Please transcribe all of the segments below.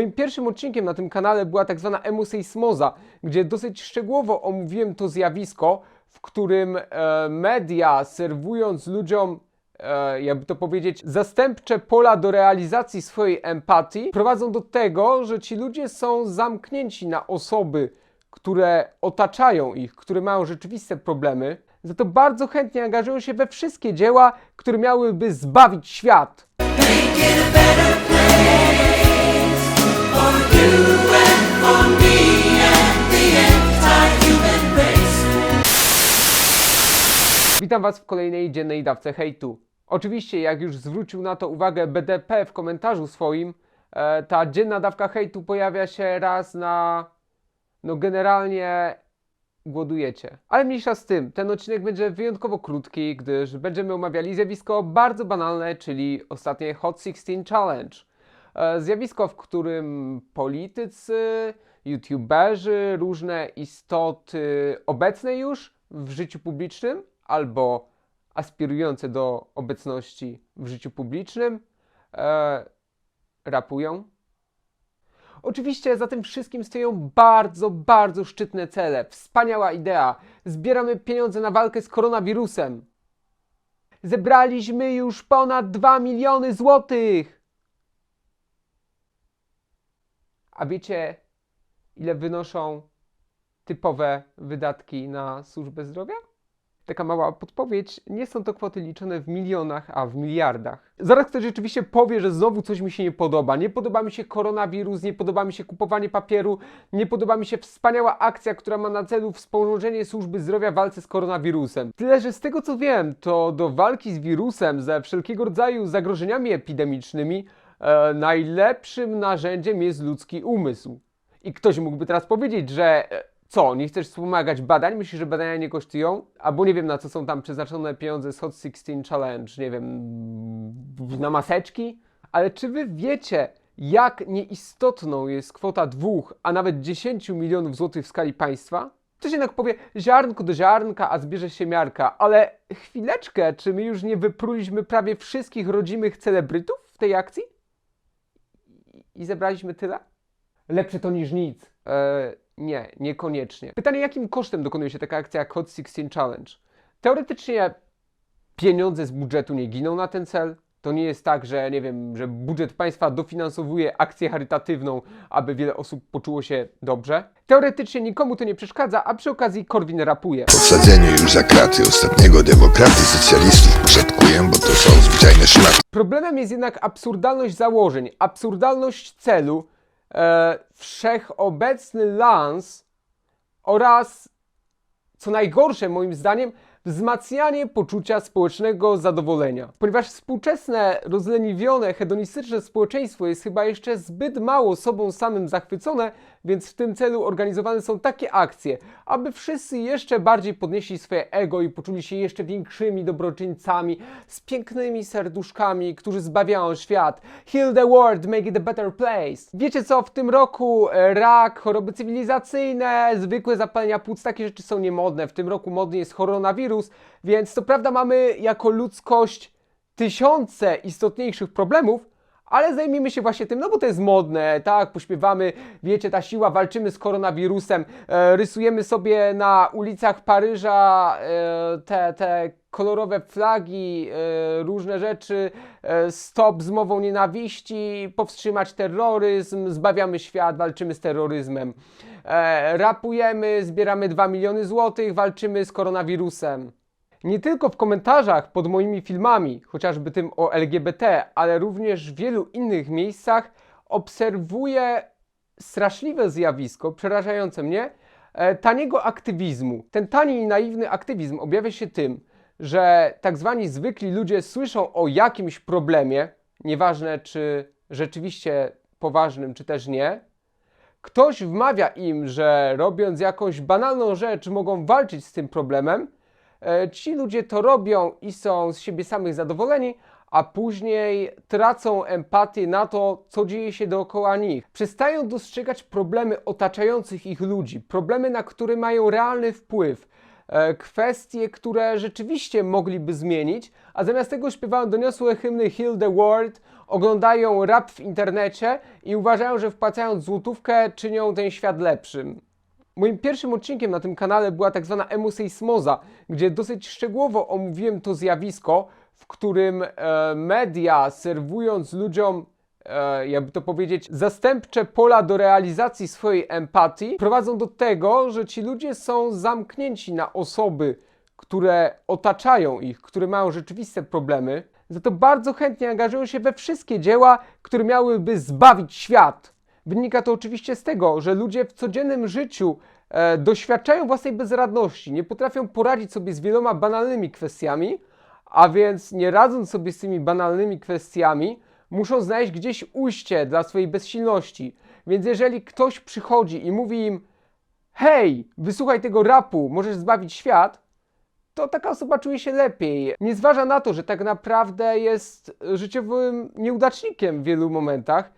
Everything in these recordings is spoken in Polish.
Moim pierwszym odcinkiem na tym kanale była tak zwana emoseismoza, gdzie dosyć szczegółowo omówiłem to zjawisko, w którym e, media serwując ludziom e, jakby to powiedzieć, zastępcze pola do realizacji swojej empatii prowadzą do tego, że ci ludzie są zamknięci na osoby, które otaczają ich, które mają rzeczywiste problemy. Za to bardzo chętnie angażują się we wszystkie dzieła, które miałyby zbawić świat. Witam Was w kolejnej dziennej dawce hejtu. Oczywiście, jak już zwrócił na to uwagę BDP w komentarzu swoim, e, ta dzienna dawka hejtu pojawia się raz na. No, generalnie głodujecie. Ale mniejsza z tym, ten odcinek będzie wyjątkowo krótki, gdyż będziemy omawiali zjawisko bardzo banalne, czyli ostatnie Hot 16 Challenge. E, Zjawisko, w którym politycy, youtuberzy, różne istoty obecne już w życiu publicznym albo aspirujące do obecności w życiu publicznym e, rapują. Oczywiście za tym wszystkim stoją bardzo, bardzo szczytne cele. Wspaniała idea. Zbieramy pieniądze na walkę z koronawirusem. Zebraliśmy już ponad 2 miliony złotych. A wiecie, ile wynoszą typowe wydatki na służbę zdrowia? Taka mała podpowiedź, nie są to kwoty liczone w milionach, a w miliardach. Zaraz ktoś rzeczywiście powie, że znowu coś mi się nie podoba. Nie podoba mi się koronawirus, nie podoba mi się kupowanie papieru, nie podoba mi się wspaniała akcja, która ma na celu wspomożenie służby zdrowia w walce z koronawirusem. Tyle, że z tego co wiem, to do walki z wirusem, ze wszelkiego rodzaju zagrożeniami epidemicznymi, e, najlepszym narzędziem jest ludzki umysł. I ktoś mógłby teraz powiedzieć, że e, co, nie chcesz wspomagać badań? Myślisz, że badania nie kosztują? Albo nie wiem, na co są tam przeznaczone pieniądze z Hot 16 Challenge, nie wiem, na maseczki? Ale czy wy wiecie, jak nieistotną jest kwota dwóch, a nawet 10 milionów złotych w skali państwa? Ktoś jednak powie, ziarnko do ziarnka, a zbierze się miarka. Ale chwileczkę, czy my już nie wypruliśmy prawie wszystkich rodzimych celebrytów w tej akcji? I zebraliśmy tyle? Lepsze to niż nic. E, nie, niekoniecznie. Pytanie, jakim kosztem dokonuje się taka akcja jak Hot 16 Challenge? Teoretycznie pieniądze z budżetu nie giną na ten cel. To nie jest tak, że nie wiem, że budżet państwa dofinansowuje akcję charytatywną, aby wiele osób poczuło się dobrze. Teoretycznie nikomu to nie przeszkadza, a przy okazji Korwin rapuje. Po wsadzeniu już za kraty ostatniego demokraty socjalistów poszatkuję, bo to są zwyczajne szmaty. Problemem jest jednak absurdalność założeń, absurdalność celu, e, wszechobecny lans oraz, co najgorsze moim zdaniem, wzmacnianie poczucia społecznego zadowolenia. Ponieważ współczesne, rozleniwione, hedonistyczne społeczeństwo jest chyba jeszcze zbyt mało sobą samym zachwycone, więc w tym celu organizowane są takie akcje, aby wszyscy jeszcze bardziej podnieśli swoje ego i poczuli się jeszcze większymi dobroczyńcami, z pięknymi serduszkami, którzy zbawiają świat. Heal the world, make it a better place. Wiecie co, w tym roku e, rak, choroby cywilizacyjne, zwykłe zapalenia płuc, takie rzeczy są niemodne. W tym roku modny jest koronawirus, więc to prawda mamy jako ludzkość tysiące istotniejszych problemów, ale zajmijmy się właśnie tym, no bo to jest modne, tak, pośpiewamy, wiecie, ta siła, walczymy z koronawirusem, e, rysujemy sobie na ulicach Paryża e, te, te kolorowe flagi, e, różne rzeczy, e, stop z mową nienawiści, powstrzymać terroryzm, zbawiamy świat, walczymy z terroryzmem. E, rapujemy, zbieramy 2 miliony złotych, walczymy z koronawirusem. Nie tylko w komentarzach pod moimi filmami, chociażby tym o LGBT, ale również w wielu innych miejscach obserwuję straszliwe zjawisko, przerażające mnie, e, taniego aktywizmu. Ten tani i naiwny aktywizm objawia się tym, że tak zwani zwykli ludzie słyszą o jakimś problemie, nieważne czy rzeczywiście poważnym, czy też nie, ktoś wmawia im, że robiąc jakąś banalną rzecz mogą walczyć z tym problemem, Ci ludzie to robią i są z siebie samych zadowoleni, a później tracą empatię na to, co dzieje się dookoła nich. Przestają dostrzegać problemy otaczających ich ludzi, problemy, na które mają realny wpływ. e, Kwestie, które rzeczywiście mogliby zmienić, a zamiast tego śpiewają doniosłe hymny Heal the World oglądają rap w internecie i uważają, że wpłacając złotówkę czynią ten świat lepszym. Moim pierwszym odcinkiem na tym kanale była tak zwana emoseismoza, gdzie dosyć szczegółowo omówiłem to zjawisko, w którym e, media serwując ludziom, e, jakby to powiedzieć, zastępcze pola do realizacji swojej empatii, prowadzą do tego, że ci ludzie są zamknięci na osoby, które otaczają ich, które mają rzeczywiste problemy. Za to bardzo chętnie angażują się we wszystkie dzieła, które miałyby zbawić świat. Wynika to oczywiście z tego, że ludzie w codziennym życiu e, doświadczają własnej bezradności, nie potrafią poradzić sobie z wieloma banalnymi kwestiami, a więc nie radząc sobie z tymi banalnymi kwestiami, muszą znaleźć gdzieś ujście dla swojej bezsilności. Więc jeżeli ktoś przychodzi i mówi im: Hej, wysłuchaj tego rapu, możesz zbawić świat, to taka osoba czuje się lepiej. Nie zważa na to, że tak naprawdę jest życiowym nieudacznikiem w wielu momentach,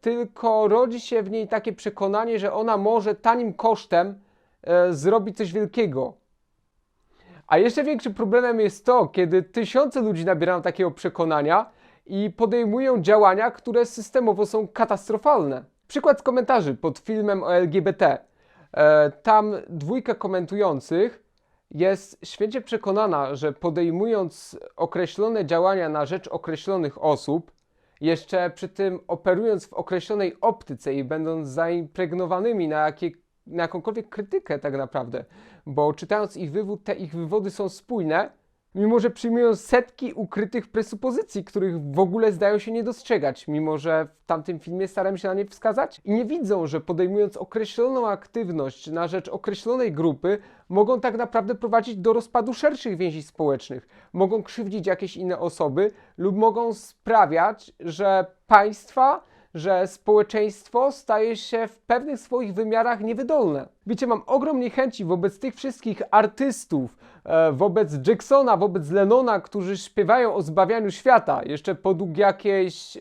tylko rodzi się w niej takie przekonanie, że ona może tanim kosztem e, zrobić coś wielkiego. A jeszcze większym problemem jest to, kiedy tysiące ludzi nabierają takiego przekonania i podejmują działania, które systemowo są katastrofalne. Przykład z komentarzy pod filmem o LGBT. E, tam dwójka komentujących jest święcie przekonana, że podejmując określone działania na rzecz określonych osób, jeszcze przy tym operując w określonej optyce i będąc zaimpregnowanymi na, jakie, na jakąkolwiek krytykę tak naprawdę, bo czytając ich wywód, te ich wywody są spójne, mimo że przyjmują setki ukrytych presupozycji, których w ogóle zdają się nie dostrzegać, mimo że w tamtym filmie staram się na nie wskazać i nie widzą, że podejmując określoną aktywność na rzecz określonej grupy, mogą tak naprawdę prowadzić do rozpadu szerszych więzi społecznych, mogą krzywdzić jakieś inne osoby lub mogą sprawiać, że państwa że społeczeństwo staje się w pewnych swoich wymiarach niewydolne. Wiecie, mam ogrom niechęci wobec tych wszystkich artystów, e, wobec Jacksona, wobec Lennona, którzy śpiewają o zbawianiu świata, jeszcze podług jakiejś e,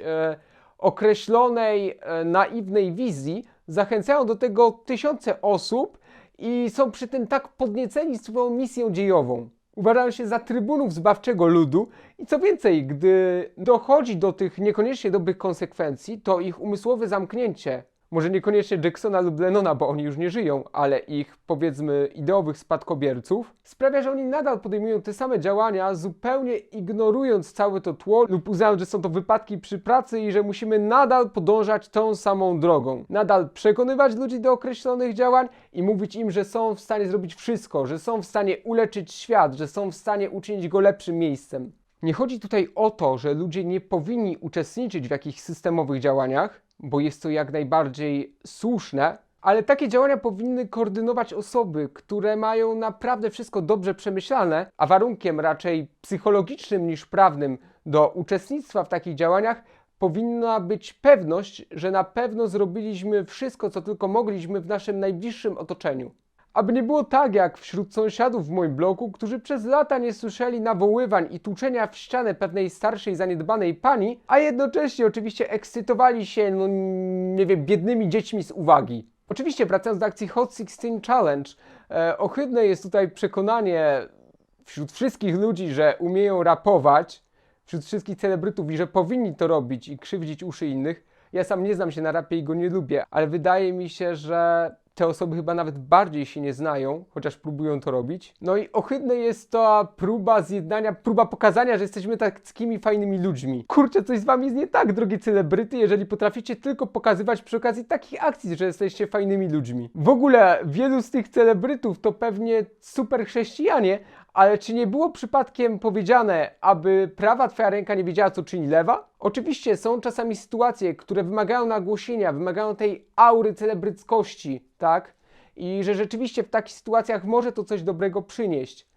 określonej, e, naiwnej wizji, zachęcają do tego tysiące osób i są przy tym tak podnieceni swoją misją dziejową uważają się za trybunów zbawczego ludu i co więcej, gdy dochodzi do tych niekoniecznie dobrych konsekwencji, to ich umysłowe zamknięcie, może niekoniecznie Jacksona lub Lennona, bo oni już nie żyją, ale ich powiedzmy ideowych spadkobierców, sprawia, że oni nadal podejmują te same działania, zupełnie ignorując całe to tło lub uznając, że są to wypadki przy pracy i że musimy nadal podążać tą samą drogą. Nadal przekonywać ludzi do określonych działań i mówić im, że są w stanie zrobić wszystko, że są w stanie uleczyć świat, że są w stanie uczynić go lepszym miejscem. Nie chodzi tutaj o to, że ludzie nie powinni uczestniczyć w jakichś systemowych działaniach, bo jest to jak najbardziej słuszne, ale takie działania powinny koordynować osoby, które mają naprawdę wszystko dobrze przemyślane, a warunkiem raczej psychologicznym niż prawnym do uczestnictwa w takich działaniach powinna być pewność, że na pewno zrobiliśmy wszystko, co tylko mogliśmy w naszym najbliższym otoczeniu. Aby nie było tak jak wśród sąsiadów w moim bloku, którzy przez lata nie słyszeli nawoływań i tłuczenia w ścianę pewnej starszej, zaniedbanej pani, a jednocześnie oczywiście ekscytowali się, no nie wiem, biednymi dziećmi z uwagi. Oczywiście, wracając do akcji Hot 16 Challenge, e, ohydne jest tutaj przekonanie wśród wszystkich ludzi, że umieją rapować, wśród wszystkich celebrytów i że powinni to robić i krzywdzić uszy innych. Ja sam nie znam się na rapie i go nie lubię, ale wydaje mi się, że te osoby chyba nawet bardziej się nie znają, chociaż próbują to robić. No i ohydne jest to próba zjednania, próba pokazania, że jesteśmy takimi fajnymi ludźmi. Kurczę, coś z wami jest nie tak, drogie celebryty, jeżeli potraficie tylko pokazywać przy okazji takich akcji, że jesteście fajnymi ludźmi. W ogóle wielu z tych celebrytów to pewnie super chrześcijanie, ale czy nie było przypadkiem powiedziane, aby prawa twoja ręka nie wiedziała, co czyni lewa? Oczywiście są czasami sytuacje, które wymagają nagłośnienia, wymagają tej aury celebryckości, tak? I że rzeczywiście w takich sytuacjach może to coś dobrego przynieść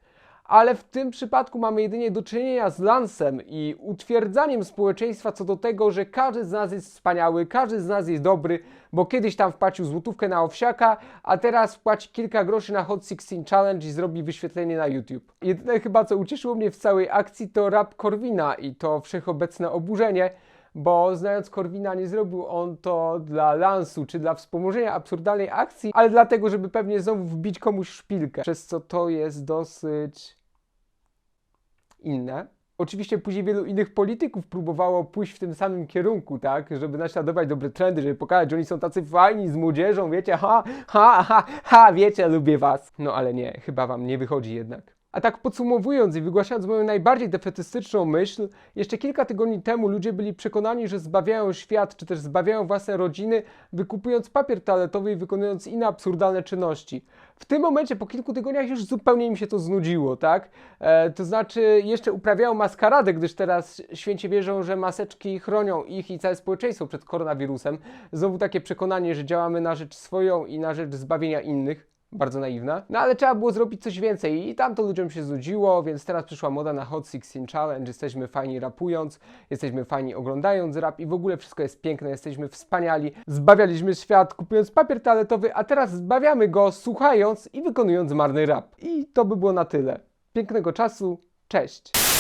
ale w tym przypadku mamy jedynie do czynienia z lansem i utwierdzaniem społeczeństwa co do tego, że każdy z nas jest wspaniały, każdy z nas jest dobry, bo kiedyś tam wpłacił złotówkę na owsiaka, a teraz wpłaci kilka groszy na Hot 16 Challenge i zrobi wyświetlenie na YouTube. Jedyne chyba co ucieszyło mnie w całej akcji to rap Korwina i to wszechobecne oburzenie, bo znając Korwina nie zrobił on to dla lansu czy dla wspomożenia absurdalnej akcji, ale dlatego, żeby pewnie znowu wbić komuś szpilkę, przez co to jest dosyć inne. Oczywiście później wielu innych polityków próbowało pójść w tym samym kierunku, tak? Żeby naśladować dobre trendy, żeby pokazać, że oni są tacy fajni z młodzieżą, wiecie, ha, ha, ha, ha, wiecie, lubię was. No ale nie, chyba wam nie wychodzi jednak. A tak podsumowując i wygłaszając moją najbardziej defetystyczną myśl, jeszcze kilka tygodni temu ludzie byli przekonani, że zbawiają świat, czy też zbawiają własne rodziny, wykupując papier toaletowy i wykonując inne absurdalne czynności. W tym momencie, po kilku tygodniach, już zupełnie im się to znudziło, tak? E, to znaczy, jeszcze uprawiają maskaradę, gdyż teraz święcie wierzą, że maseczki chronią ich i całe społeczeństwo przed koronawirusem. Znowu takie przekonanie, że działamy na rzecz swoją i na rzecz zbawienia innych bardzo naiwna. No ale trzeba było zrobić coś więcej i tam to ludziom się znudziło, więc teraz przyszła moda na Hot 16 Challenge. Jesteśmy fajni rapując, jesteśmy fajni oglądając rap i w ogóle wszystko jest piękne, jesteśmy wspaniali. Zbawialiśmy świat kupując papier toaletowy, a teraz zbawiamy go słuchając i wykonując marny rap. I to by było na tyle. Pięknego czasu, cześć!